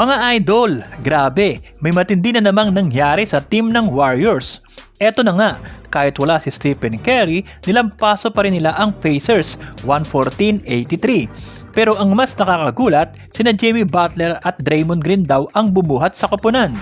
Mga idol, grabe, may matindi na namang nangyari sa team ng Warriors. Eto na nga, kahit wala si Stephen Curry, nilampaso pa rin nila ang Pacers 114-83. Pero ang mas nakakagulat, sina Jimmy Butler at Draymond Green daw ang bumuhat sa koponan.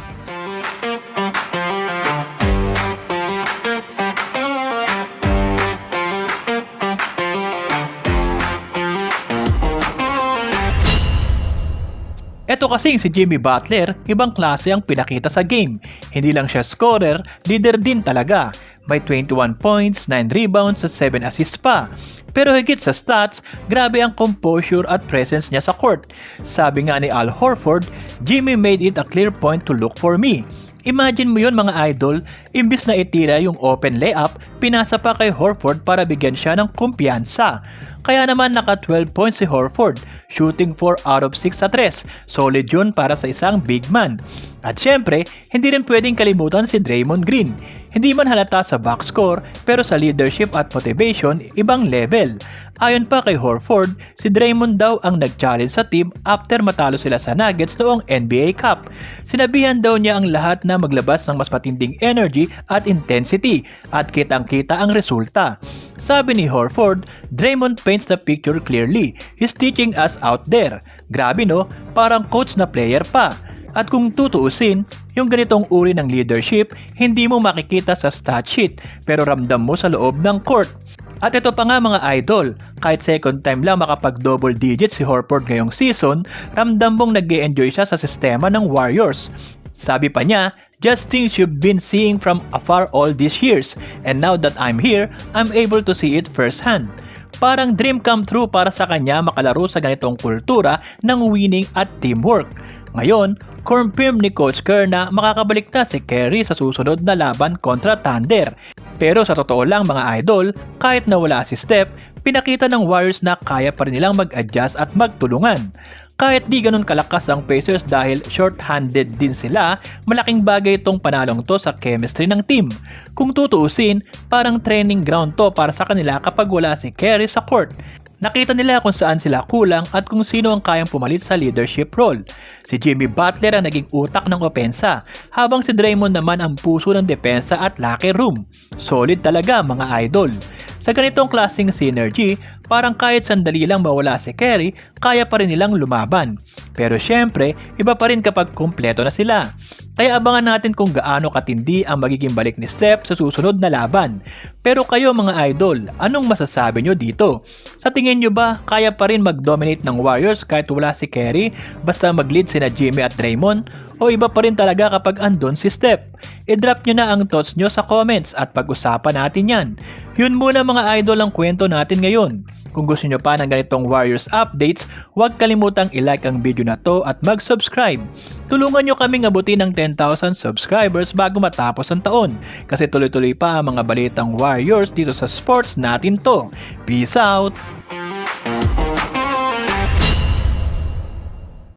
Ito kasing si Jimmy Butler, ibang klase ang pinakita sa game. Hindi lang siya scorer, leader din talaga. May 21 points, 9 rebounds at 7 assists pa. Pero higit sa stats, grabe ang composure at presence niya sa court. Sabi nga ni Al Horford, Jimmy made it a clear point to look for me. Imagine mo yun mga idol, imbis na itira yung open layup, pinasa pa kay Horford para bigyan siya ng kumpiyansa. Kaya naman naka 12 points si Horford, shooting 4 out of 6 sa 3. Solid yun para sa isang big man. At syempre, hindi rin pwedeng kalimutan si Draymond Green. Hindi man halata sa box score, pero sa leadership at motivation, ibang level. Ayon pa kay Horford, si Draymond daw ang nag-challenge sa team after matalo sila sa Nuggets noong NBA Cup. Sinabihan daw niya ang lahat na maglabas ng mas matinding energy at intensity at kitang-kita ang resulta. Sabi ni Horford, Draymond paints the picture clearly. He's teaching us out there. Grabe no, parang coach na player pa. At kung tutuusin, yung ganitong uri ng leadership, hindi mo makikita sa stat sheet pero ramdam mo sa loob ng court. At ito pa nga mga idol, kahit second time lang makapag double digits si Horford ngayong season, ramdam mong nag enjoy siya sa sistema ng Warriors. Sabi pa niya, just things you've been seeing from afar all these years, and now that I'm here, I'm able to see it firsthand. Parang dream come true para sa kanya makalaro sa ganitong kultura ng winning at teamwork. Ngayon, confirm ni Coach Kerr na makakabalik na si Kerry sa susunod na laban kontra Thunder. Pero sa totoo lang mga idol, kahit nawala si Steph, pinakita ng Warriors na kaya pa rin nilang mag-adjust at magtulungan. Kahit di ganun kalakas ang Pacers dahil short-handed din sila, malaking bagay itong panalong to sa chemistry ng team. Kung tutuusin, parang training ground to para sa kanila kapag wala si Kerry sa court. Nakita nila kung saan sila kulang at kung sino ang kayang pumalit sa leadership role. Si Jimmy Butler ang naging utak ng opensa, habang si Draymond naman ang puso ng depensa at locker room. Solid talaga mga idol. Sa ganitong klaseng synergy, parang kahit sandali lang mawala si Kerry, kaya pa rin nilang lumaban. Pero syempre, iba pa rin kapag kumpleto na sila. Kaya abangan natin kung gaano katindi ang magiging balik ni Steph sa susunod na laban. Pero kayo mga idol, anong masasabi nyo dito? Sa tingin nyo ba, kaya pa rin mag-dominate ng Warriors kahit wala si Kerry, basta mag-lead sina Jimmy at Draymond? O iba pa rin talaga kapag andon si Steph? I-drop nyo na ang thoughts nyo sa comments at pag-usapan natin yan. Yun muna mga idol ang kwento natin ngayon. Kung gusto nyo pa ng ganitong Warriors updates, huwag kalimutang i-like ang video na to at mag-subscribe. Tulungan nyo kaming abutin ng 10,000 subscribers bago matapos ang taon kasi tuloy-tuloy pa ang mga balitang Warriors dito sa sports natin to. Peace out!